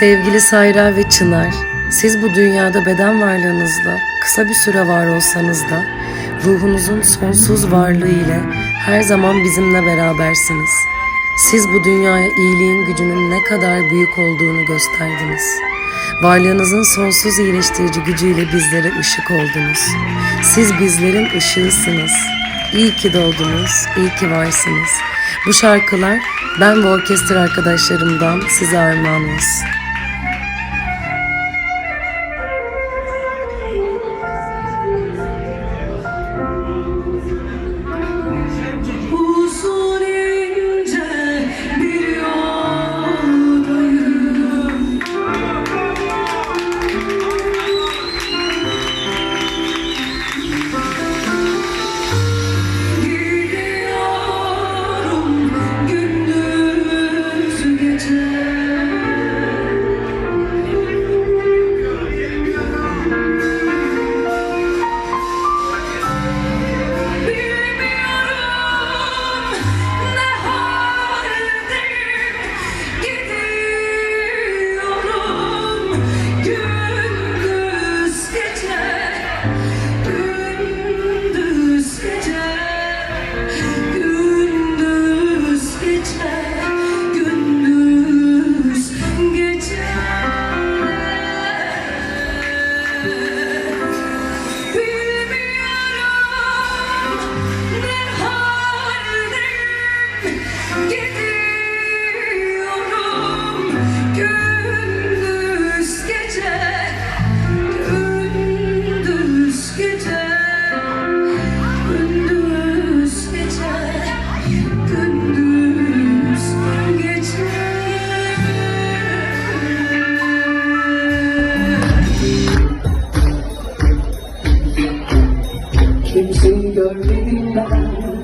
Sevgili Sayra ve Çınar, siz bu dünyada beden varlığınızla kısa bir süre var olsanız da ruhunuzun sonsuz varlığı ile her zaman bizimle berabersiniz. Siz bu dünyaya iyiliğin gücünün ne kadar büyük olduğunu gösterdiniz. Varlığınızın sonsuz iyileştirici gücüyle bizlere ışık oldunuz. Siz bizlerin ışığısınız. İyi ki doğdunuz, iyi ki varsınız. Bu şarkılar ben ve orkestra arkadaşlarımdan size armağan olsun. Haldeyim Gidiyorum gündüz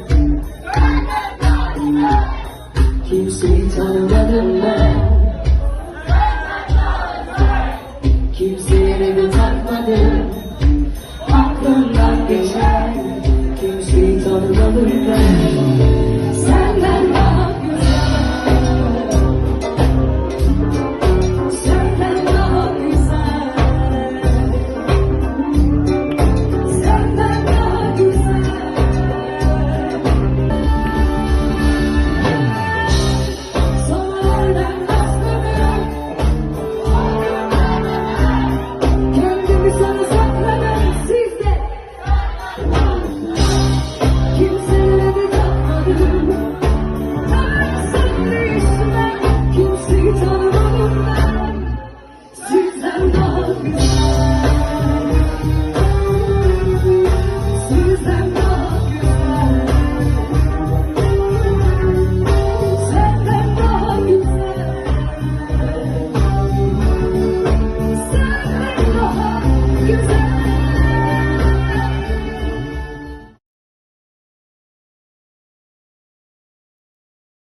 Kimseyi tanımadım ben. Kimseye de takmadım Aklımdan geçen Kimseyi tanımadım ben.